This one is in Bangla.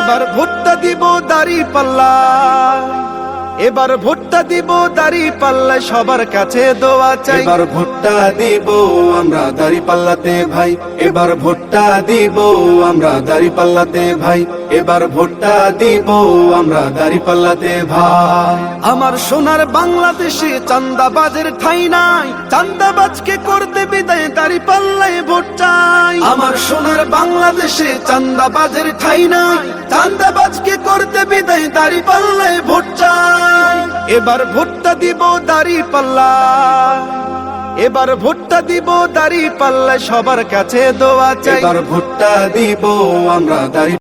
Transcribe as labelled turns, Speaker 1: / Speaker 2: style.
Speaker 1: এবার ভোটটা দিব দাড়ি পাল্লা। এবার ভোটটা দিব দাড়ি পাল্লায় সবার কাছে দোয়া চাই। এবার ভোটটা দিব আমরা দাড়ি পাল্লাতে ভাই। এবার ভোটটা দিব আমরা দাড়ি পাল্লাতে ভাই। এবার ভোটটা দিব আমরা দাড়ি পাল্লাতে ভাই। আমার সোনার বাংলাদেশে চান্দাবাজের ঠাই নাই। চান্দাবাজকে করতে বিদায় দাড়ি পাল্লায় ভোট চাই। আমার সোনার বাংলাদেশে চান্দাবাজের ঠাই নাই। চান্দাবাজকে করতে বিদায় দাড়ি পাল্লায় এবার ভোটটা দিব দাড়ি পাল্লা। এবার ভোটটা দিব দাড়ি পাল্লা, সবার কাছে দোয়া চাই। এবার ভোটটা দিব, আমরা দাড়ি